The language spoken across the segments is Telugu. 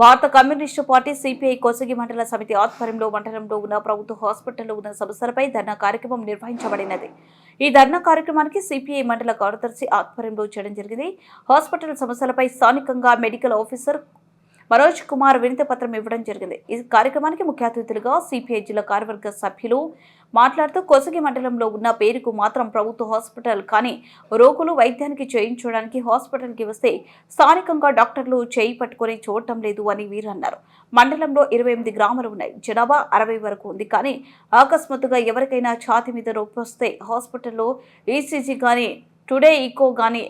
భారత కమ్యూనిస్టు పార్టీ సిపిఐ కోసగి మండల సమితి ఆధ్వర్యంలో మండలంలో ఉన్న ప్రభుత్వ హాస్పిటల్లో ఉన్న సమస్యలపై ధర్నా కార్యక్రమం నిర్వహించబడినది. ఈ ధర్నా కార్యక్రమానికి సిపిఐ మండల కార్యదర్శి ఆధ్వర్యంలో చేయడం జరిగింది. హాస్పిటల్ సమస్యలపై స్థానికంగా మెడికల్ ఆఫీసర్ మనోజ్ కుమార్ వినతి పత్రం ఇవ్వడం జరిగింది. ఈ కార్యక్రమానికి ముఖ్య అతిథులుగా సిపిఐ జిల్లా కార్యవర్గ సభ్యులు మాట్లాడుతూ కొసగి మండలంలో ఉన్న పేరుకు మాత్రం ప్రభుత్వ హాస్పిటల్ కానీ రోగులు వైద్యానికి చేయించడానికి హాస్పిటల్కి వస్తే స్థానికంగా డాక్టర్లు చేయి పట్టుకొని చూడటం లేదు అని వీరు అన్నారు మండలంలో ఇరవై ఎనిమిది గ్రామాలు ఉన్నాయి. జనాభా అరవై వరకు ఉంది కానీ అకస్మాత్తుగా ఎవరికైనా ఛాతి మీద నొప్పి వస్తే హాస్పిటల్లో ఈసీజీ కానీ టుడే ఈకో కానీ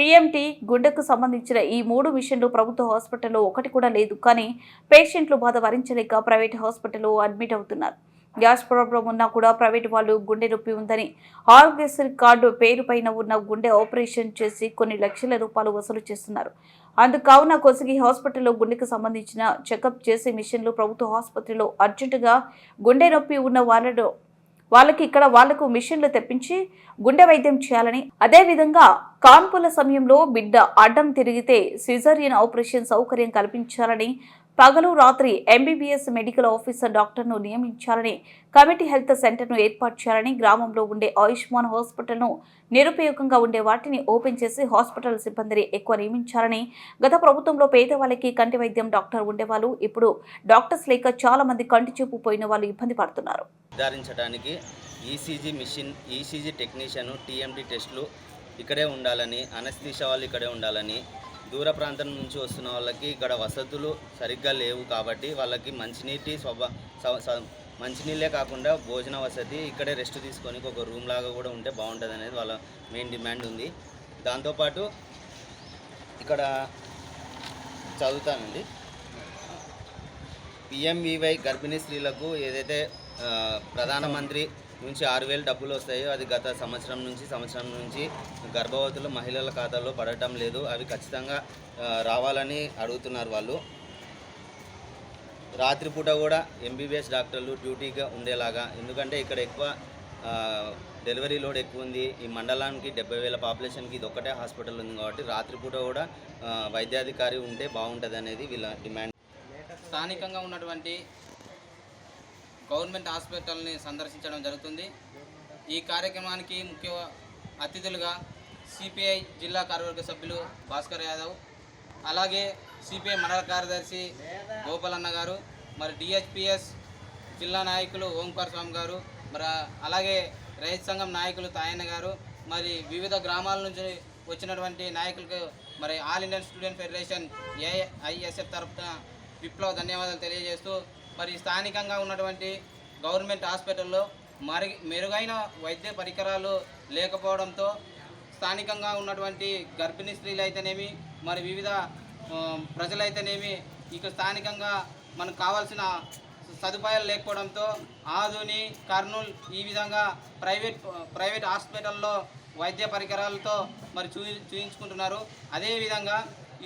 టీఎంటీ గుండెకు సంబంధించిన ఈ మూడు మిషన్లు ప్రభుత్వ హాస్పిటల్లో ఒకటి కూడా లేదు. కానీ పేషెంట్లు బాధ భరించలేక ప్రైవేట్ హాస్పిటల్లో అడ్మిట్ అవుతున్నారు. గ్యాస్ ప్రాబ్లం ఉన్నా కూడా ప్రైవేట్ వాళ్ళు గుండె నొప్పి ఉందని ఆరోగ్యశ్రీ కార్డు పేరు పైన ఉన్న గుండె ఆపరేషన్ చేసి కొన్ని లక్షల రూపాయలు వసూలు చేస్తున్నారు. అందుకావున కొసిగి హాస్పిటల్లో గుండెకు సంబంధించిన చెకప్ చేసే మిషన్లు ప్రభుత్వ ఆసుపత్రిలో అర్జెంటుగా గుండె నొప్పి ఉన్న వాళ్ళలో వాళ్ళకి ఇక్కడ వాళ్ళకు మిషన్లు తెప్పించి గుండె వైద్యం చేయాలని. అదే విధంగా కాన్పుల సమయంలో బిడ్డ అడ్డం తిరిగితే సిజరియన్ ఆపరేషన్ సౌకర్యం కల్పించాలని పగలు రాత్రి ఎంబీబీఎస్ మెడికల్ ఆఫీసర్ డాక్టర్ను నియమించాలని కమిటీ హెల్త్ సెంటర్ను ఏర్పాటు చేయాలని గ్రామంలో ఉండే ఆయుష్మాన్ హాస్పిటల్ను నిరుపయోగంగా ఉండే వాటిని ఓపెన్ చేసి హాస్పిటల్ సిబ్బందిని ఎక్కువ నియమించాలని గత ప్రభుత్వంలో పేదవాళ్ళకి కంటి వైద్యం డాక్టర్ ఉండేవాళ్ళు ఇప్పుడు డాక్టర్స్ లేక చాలా మంది కంటి చూపు పోయిన వాళ్ళు ఇబ్బంది పడుతున్నారు. నిర్ధారించడానికి ECG machine ECG technician TMD టెస్టులు ఇక్కడే ఉండాలని అనస్థీషా వాళ్ళు ఇక్కడే ఉండాలని దూర ప్రాంతం నుంచి వస్తున్న వాళ్ళకి ఇక్కడ వసతులు సరిగ్గా లేవు కాబట్టి వాళ్ళకి మంచినీటి స్వభా మంచినీళ్ళే కాకుండా భోజన వసతి ఇక్కడే రెస్ట్ తీసుకొని ఒక రూమ్ లాగా కూడా ఉంటే బాగుంటుంది అనేది వాళ్ళ మెయిన్ డిమాండ్ ఉంది. దాంతోపాటు ఇక్కడ చదువుతానండి. పిఎంవివై గర్భిణీ స్త్రీలకు ఏదైతే ప్రధానమంత్రి నుంచి ఆరు వేలు డబ్బులు వస్తాయో అది గత సంవత్సరం నుంచి సంవత్సరం నుంచి గర్భవతులు మహిళల ఖాతాలో పడటం లేదు. అవి ఖచ్చితంగా రావాలని అడుగుతున్నారు వాళ్ళు. రాత్రిపూట కూడా ఎంబీబీఎస్ డాక్టర్లు డ్యూటీగా ఉండేలాగా. ఎందుకంటే ఇక్కడ ఎక్కువ డెలివరీ లోడ్ ఎక్కువ ఉంది. ఈ మండలానికి డెబ్బై వేల పాపులేషన్కి ఇది ఒక్కటే హాస్పిటల్ ఉంది కాబట్టి రాత్రిపూట కూడా వైద్యాధికారి ఉంటే బాగుంటుంది అనేది వీళ్ళ డిమాండ్. స్థానికంగా ఉన్నటువంటి గవర్నమెంట్ హాస్పిటల్ని సందర్శించడం జరుగుతుంది. ఈ కార్యక్రమానికి ముఖ్య అతిథులుగా సిపిఐ జిల్లా కార్యవర్గ సభ్యులు భాస్కర్ యాదవ్ అలాగే సిపిఐ మండల కార్యదర్శి గోపాలన్న గారు మరి డిహెచ్పిఎస్ జిల్లా నాయకులు ఓంకార్ స్వామి గారు మరి అలాగే రైతు సంఘం నాయకులు తాయన్న గారు మరి వివిధ గ్రామాల నుంచి వచ్చినటువంటి నాయకులకు మరి All Indian Student Federation AISF తరఫున విప్లవ ధన్యవాదాలు తెలియజేస్తూ మరి స్థానికంగా ఉన్నటువంటి గవర్నమెంట్ హాస్పిటల్లో మరి మెరుగైన వైద్య పరికరాలు లేకపోవడంతో స్థానికంగా ఉన్నటువంటి గర్భిణీ స్త్రీలు అయితేనేమి మరి వివిధ ప్రజలైతేనేమి ఇక స్థానికంగా మనకు కావాల్సిన సదుపాయాలు లేకపోవడంతో ఆధుని కర్నూల్ ఈ విధంగా ప్రైవేట్ ప్రైవేట్ హాస్పిటల్లో వైద్య పరికరాలతో మరి చూ చూయించుకుంటున్నారు. అదేవిధంగా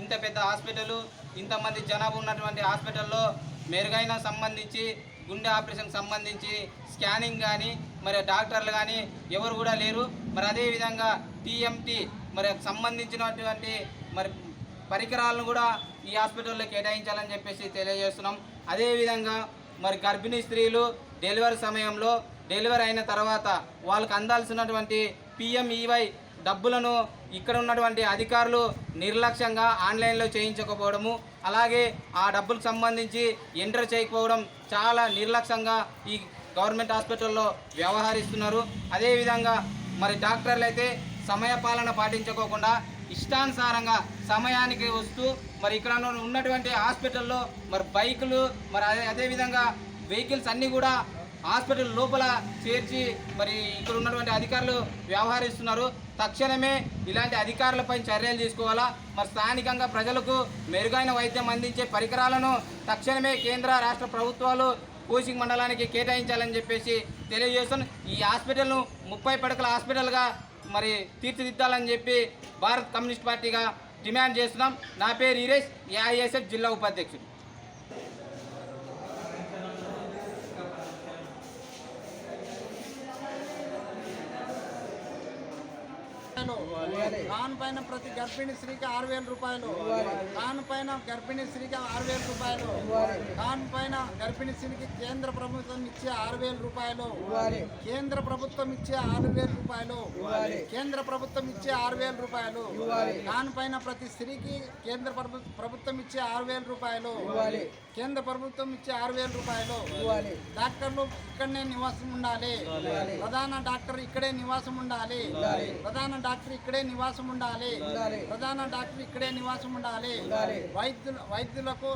ఇంత పెద్ద హాస్పిటల్ ఇంతమంది జనాభా ఉన్నటువంటి హాస్పిటల్లో మెరుగైన సంబంధించి గుండె ఆపరేషన్కి సంబంధించి స్కానింగ్ కానీ మరి డాక్టర్లు కానీ ఎవరు కూడా లేరు. మరి అదేవిధంగా టీఎంటీ మరి సంబంధించినటువంటి మరి పరికరాలను కూడా ఈ హాస్పిటల్లో కేటాయించాలని చెప్పేసి తెలియజేస్తున్నాం. అదేవిధంగా మరి గర్భిణీ స్త్రీలు డెలివరీ సమయంలో డెలివరీ అయిన తర్వాత వాళ్ళకు అందాల్సినటువంటి పిఎంఈవై డబ్బులను ఇక్కడ ఉన్నటువంటి అధికారులు నిర్లక్ష్యంగా ఆన్లైన్లో చేయించకపోవడము అలాగే ఆ డబ్బులకు సంబంధించి ఎంటర్ చేయకపోవడం చాలా నిర్లక్ష్యంగా ఈ గవర్నమెంట్ హాస్పిటల్లో వ్యవహరిస్తున్నారు. అదేవిధంగా మరి డాక్టర్లు అయితే సమయపాలన పాటించుకోకుండా ఇష్టానుసారంగా సమయానికి వస్తూ మరి ఇక్కడ ఉన్నటువంటి హాస్పిటల్లో మరి బైకులు మరి అదే అదేవిధంగా వెహికల్స్ అన్నీ కూడా హాస్పిటల్ లోపల చేర్చి మరి ఇక్కడ ఉన్నటువంటి అధికారులు వ్యవహరిస్తున్నారు. తక్షణమే ఇలాంటి అధికారులపై చర్యలు తీసుకోవాలా? మరి స్థానికంగా ప్రజలకు మెరుగైన వైద్యం అందించే పరికరాలను తక్షణమే కేంద్ర రాష్ట్ర ప్రభుత్వాలు కోచింగ్ మండలానికి కేటాయించాలని చెప్పేసి తెలియజేస్తున్నాను ఈ హాస్పిటల్ను ముప్పై పడకల హాస్పిటల్గా మరి తీర్చిదిద్దాలని చెప్పి భారత్ కమ్యూనిస్ట్ పార్టీగా డిమాండ్ చేస్తున్నాం. నా పేరు ఈరేష్ ఏఐఎస్ఎఫ్ జిల్లా ఉపాధ్యక్షుడు. రూపాయలు. దాని పైన ప్రతి గర్భిణీ స్త్రీకి ఆరు వేల రూపాయలు. దాని పైన గర్భిణీ స్త్రీకి ఆరు వేల రూపాయలు. దాని పైన గర్భిణీ స్త్రీకి కేంద్ర ప్రభుత్వం ఇచ్చే ఆరు వేల రూపాయలు. కేంద్ర ప్రభుత్వం ఇచ్చే ఆరు వేల రూపాయలు. కేంద్ర ప్రభుత్వం ఇచ్చే ఆరు వేల రూపాయలు. కాను పైన ప్రతి స్త్రీకి కేంద్ర ప్రభుత్వం ఇచ్చే ఆరు వేల రూపాయలు. కేంద్ర ప్రభుత్వం ఇచ్చే ఆరు వేల రూపాయలు. డాక్టర్లు ఇక్కడనే నివాసం ఉండాలి. ప్రధాన డాక్టర్ ఇక్కడే నివాసం ఉండాలి. ప్రధాన డాక్టర్ ఇక్కడే నివాసం ఉండాలి. ప్రధాన డాక్టర్ ఇక్కడే నివాసం ఉండాలి. వైద్యులు వైద్యులకు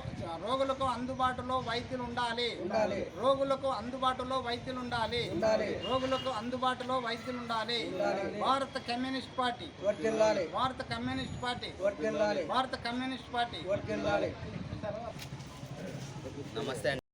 రోగులకు అందుబాటులో వైద్యులు ఉండాలి. రోగులకు అందుబాటులో వైద్యులు ఉండాలి. రోగులకు అందుబాటులో వైద్యులు ఉండాలి. భారత కమ్యూనిస్ట్ పార్టీ. భారత కమ్యూనిస్ట్ పార్టీ. భారత కమ్యూనిస్ట్ పార్టీ. నమస్తే